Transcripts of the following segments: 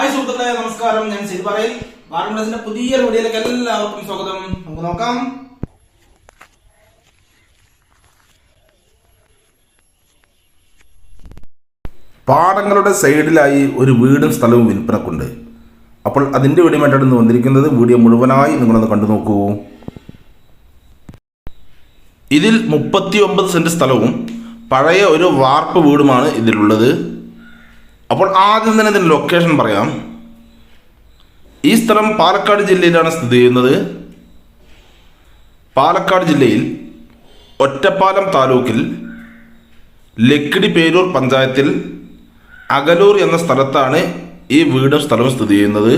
Hi സുഹൃത്തുക്കളെ നമസ്കാരം. ഞാൻ സിൽവറയിൽ വാർമണസിന്റെ പുതിയ വീഡിയോയിലേക്ക് എല്ലാവർക്കും സ്വാഗതം. നമുക്ക് നോക്കാം. പാടങ്ങളുടെ സൈഡിലായി ഒരു വീടും സ്ഥലവും വിൽപ്പനക്കുണ്ട്. അപ്പോൾ അതിന്റെ വീഡിയോമായിട്ടാണ് വന്നിരിക്കുന്നത്. വീഡിയോ മുഴുവനായി നിങ്ങളൊന്ന് കണ്ടു നോക്കൂ. ഇതിൽ മുപ്പത്തി ഒമ്പത് സെന്റ് സ്ഥലവും പഴയ ഒരു വാർപ്പ് വീടുമാണ് ഇതിലുള്ളത്. അപ്പോൾ ആദ്യം തന്നെ ഇതിന്റെ ലൊക്കേഷൻ പറയാം. ഈ സ്ഥലം പാലക്കാട് ജില്ലയിലാണ് സ്ഥിതി ചെയ്യുന്നത്. പാലക്കാട് ജില്ലയിൽ ഒറ്റപ്പാലം താലൂക്കിൽ ലക്കിടി പേരൂർ പഞ്ചായത്തിൽ അകലൂർ എന്ന സ്ഥലത്താണ് ഈ വീടും സ്ഥലവും സ്ഥിതി ചെയ്യുന്നത്.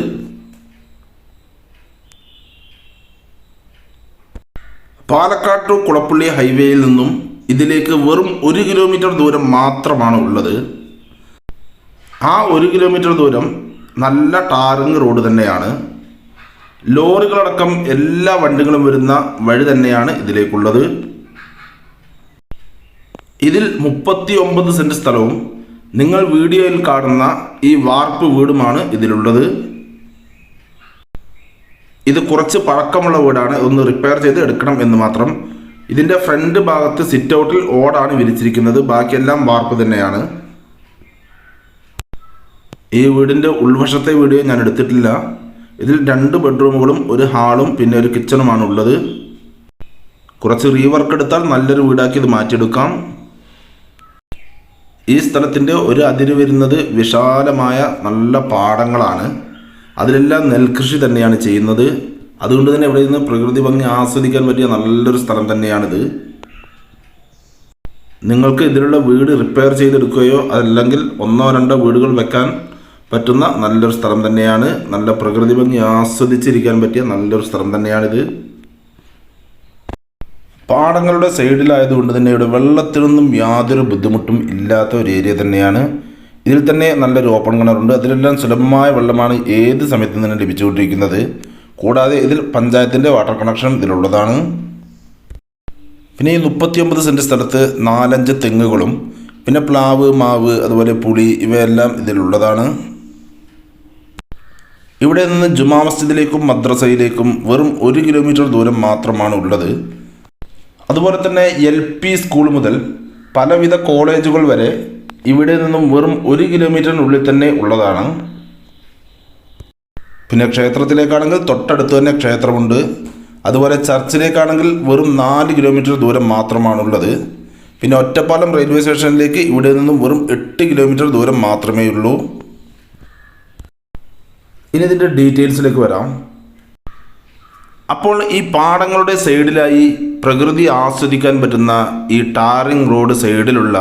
പാലക്കാട് ടു കുളപ്പള്ളി ഹൈവേയിൽ നിന്നും ഇതിലേക്ക് വെറും ഒരു കിലോമീറ്റർ ദൂരം മാത്രമാണ് ഉള്ളത്. ആ ഒരു കിലോമീറ്റർ ദൂരം നല്ല ടാറിങ് റോഡ് തന്നെയാണ്. ലോറികളടക്കം എല്ലാ വണ്ടികളും വരുന്ന വഴി തന്നെയാണ് ഇതിലേക്കുള്ളത്. ഇതിൽ മുപ്പത്തി ഒമ്പത് സെന്റ് സ്ഥലവും നിങ്ങൾ വീഡിയോയിൽ കാണുന്ന ഈ വാർപ്പ് വീടുമാണ് ഇതിലുള്ളത്. ഇത് കുറച്ച് പഴക്കമുള്ള വീടാണ്. ഒന്ന് റിപ്പയർ ചെയ്ത് എടുക്കണം എന്ന് മാത്രം. ഇതിന്റെ ഫ്രണ്ട് ഭാഗത്ത് സിറ്റ് ഔട്ടിൽ ഓടാണ് വിരിച്ചിരിക്കുന്നത്. ബാക്കിയെല്ലാം വാർപ്പ് തന്നെയാണ്. ഈ വീടിന്റെ ഉൾവശത്തെ വീഡിയോ ഞാൻ എടുത്തിട്ടില്ല. ഇതിൽ രണ്ട് ബെഡ്റൂമുകളും ഒരു ഹാളും പിന്നെ ഒരു കിച്ചണുമാണ് ഉള്ളത്. കുറച്ച് റീവർക്ക് എടുത്താൽ നല്ലൊരു വീടാക്കി ഇത് മാറ്റിയെടുക്കാം. ഈ സ്ഥലത്തിന്റെ ഒരു അതിര് വരുന്നത് വിശാലമായ നല്ല പാടങ്ങളാണ്. അതിലെല്ലാം നെൽകൃഷി തന്നെയാണ് ചെയ്യുന്നത്. അതുകൊണ്ട് തന്നെ ഇവിടെ നിന്ന് പ്രകൃതി ഭംഗി ആസ്വദിക്കാൻ പറ്റിയ നല്ലൊരു സ്ഥലം തന്നെയാണിത്. നിങ്ങൾക്ക് ഇതിലുള്ള വീട് റിപ്പയർ ചെയ്തെടുക്കുകയോ അതല്ലെങ്കിൽ ഒന്നോ രണ്ടോ വീടുകൾ വെക്കാൻ പറ്റുന്ന നല്ലൊരു സ്ഥലം തന്നെയാണ്. നല്ല പ്രകൃതി ഭംഗി ആസ്വദിച്ചിരിക്കാൻ പറ്റിയ നല്ലൊരു സ്ഥലം തന്നെയാണിത്. പാടങ്ങളുടെ സൈഡിലായതുകൊണ്ട് തന്നെ ഇവിടെ വെള്ളത്തിനൊന്നും യാതൊരു ബുദ്ധിമുട്ടും ഇല്ലാത്ത ഒരു ഏരിയ തന്നെയാണ്. ഇതിൽ തന്നെ നല്ലൊരു ഓപ്പൺ കിണറുണ്ട് അതിലെല്ലാം സുലഭമായ വെള്ളമാണ് ഏത് സമയത്തും തന്നെ ലഭിച്ചുകൊണ്ടിരിക്കുന്നത്. കൂടാതെ ഇതിൽ പഞ്ചായത്തിന്റെ വാട്ടർ കണക്ഷൻ ഇതിലുള്ളതാണ്. പിന്നെ ഈ മുപ്പത്തിയൊമ്പത് സെന്റ് സ്ഥലത്ത് നാലഞ്ച് തെങ്ങുകളും പിന്നെ പ്ലാവ് മാവ് അതുപോലെ പുളി ഇവയെല്ലാം ഇതിലുള്ളതാണ്. ഇവിടെ നിന്ന് ജുമാ മസ്ജിദിലേക്കും മദ്രസയിലേക്കും വെറും ഒരു കിലോമീറ്റർ ദൂരം മാത്രമാണ് ഉള്ളത്. അതുപോലെ തന്നെ എൽ പി സ്കൂൾ മുതൽ പലവിധ കോളേജുകൾ വരെ ഇവിടെ നിന്നും വെറും ഒരു കിലോമീറ്ററിനുള്ളിൽ തന്നെ ഉള്ളതാണ്. പിന്നെ ക്ഷേത്രത്തിലേക്കാണെങ്കിൽ തൊട്ടടുത്ത് തന്നെ ക്ഷേത്രമുണ്ട്. അതുപോലെ ചർച്ചിലേക്കാണെങ്കിൽ വെറും നാല് കിലോമീറ്റർ ദൂരം മാത്രമാണുള്ളത്. പിന്നെ ഒറ്റപ്പാലം റെയിൽവേ സ്റ്റേഷനിലേക്ക് ഇവിടെ നിന്നും വെറും എട്ട് കിലോമീറ്റർ ദൂരം മാത്രമേ ഉള്ളൂ ഇനി ഇതിന്റെ ഡീറ്റെയിൽസിലേക്ക് വരാം. അപ്പോൾ ഈ പാടങ്ങളുടെ സൈഡിലായി പ്രകൃതി ആസ്വദിക്കാൻ പറ്റുന്ന ഈ ടാറിംഗ് റോഡ് സൈഡിലുള്ള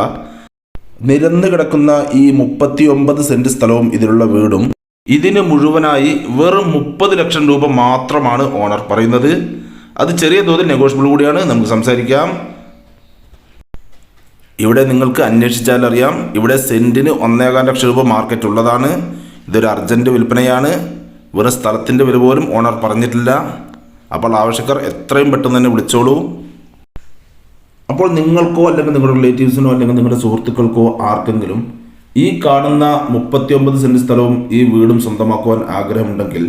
നിരന്ന് കിടക്കുന്ന ഈ മുപ്പത്തി ഒമ്പത് സെന്റ് സ്ഥലവും ഇതിലുള്ള വീടും ഇതിന് മുഴുവനായി വെറും മുപ്പത് ലക്ഷം രൂപ മാത്രമാണ് ഓണർ പറയുന്നത്. അത് ചെറിയ തോതിൽ നെഗോഷ്യബിൾ കൂടിയാണ്. നമുക്ക് സംസാരിക്കാം. ഇവിടെ നിങ്ങൾക്ക് അന്വേഷിച്ചാൽ അറിയാം. ഇവിടെ സെന്റിന് ഒന്നേകാൽ ലക്ഷം രൂപ മാർക്കറ്റ് ഉള്ളതാണ്. ഇതൊരു അർജന്റ് വിൽപ്പനയാണ്. വെറും സ്ഥലത്തിന്റെ വില പോലും ഓണർ പറഞ്ഞിട്ടില്ല. അപ്പോൾ ആവശ്യക്കാർ എത്രയും പെട്ടെന്ന് തന്നെ വിളിച്ചോളൂ. അപ്പോൾ നിങ്ങൾക്കോ അല്ലെങ്കിൽ നിങ്ങളുടെ റിലേറ്റീവ്സിനോ അല്ലെങ്കിൽ നിങ്ങളുടെ സുഹൃത്തുക്കൾക്കോ ആർക്കെങ്കിലും ഈ കാണുന്ന മുപ്പത്തിയൊമ്പത് സെന്റ് സ്ഥലവും ഈ വീടും സ്വന്തമാക്കുവാൻ ആഗ്രഹമുണ്ടെങ്കിൽ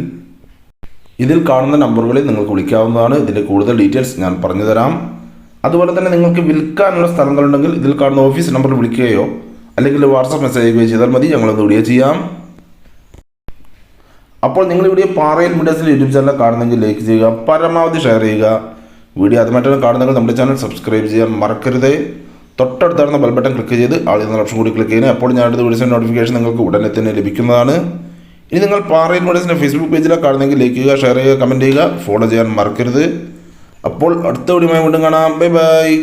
ഇതിൽ കാണുന്ന നമ്പറുകളിൽ നിങ്ങൾക്ക് വിളിക്കാവുന്നതാണ്. ഇതിന്റെ കൂടുതൽ ഡീറ്റെയിൽസ് ഞാൻ പറഞ്ഞു തരാം. അതുപോലെ തന്നെ നിങ്ങൾക്ക് വിൽക്കാനുള്ള സ്ഥലങ്ങളുണ്ടെങ്കിൽ ഇതിൽ കാണുന്ന ഓഫീസ് നമ്പറിൽ വിളിക്കുകയോ അല്ലെങ്കിൽ വാട്സപ്പ് മെസ്സേജ് അയക്കുകയോ ചെയ്താൽ മതി. ഞങ്ങളൊന്ന് വീഡിയോ ചെയ്യാം. അപ്പോൾ നിങ്ങൾ ഇവിടെ പാറയിൽ മീഡിയാസിൽ യൂട്യൂബ് ചാനൽ കാണുന്നെങ്കിൽ ലൈക്ക് ചെയ്യുക പരമാവധി ഷെയർ ചെയ്യുക. വീഡിയോ അതുമായിട്ടാണ് കാണുന്നെങ്കിൽ നമ്മുടെ ചാനൽ സബ്സ്ക്രൈബ് ചെയ്യാൻ മറക്കരുത്. തൊട്ടടുത്താണ് ബെൽ ബട്ടൺ ക്ലിക്ക് ചെയ്ത് ആളിൽ നിന്ന് ഓപ്ഷൻ കൂടി ക്ലിക്ക് ചെയ്യുന്നത് അപ്പോൾ ഞാൻ അടുത്ത വീഡിയോസിന്റെ നോട്ടിഫിക്കേഷൻ നിങ്ങൾക്ക് ഉടനെ തന്നെ ലഭിക്കുന്നതാണ്. ഇനി നിങ്ങൾ പാറയിൽ മീഡിയാസിന്റെ ഫേസ്ബുക്ക് പേജിലാണ് കാണുന്നെങ്കിൽ ലൈക്ക് ചെയ്യുക ഷെയർ ചെയ്യുക കമന്റ് ചെയ്യുക ഫോളോ ചെയ്യാൻ മറക്കരുത്. അപ്പോൾ അടുത്ത വീഡിയോ വീണ്ടും കാണാം. Bye bye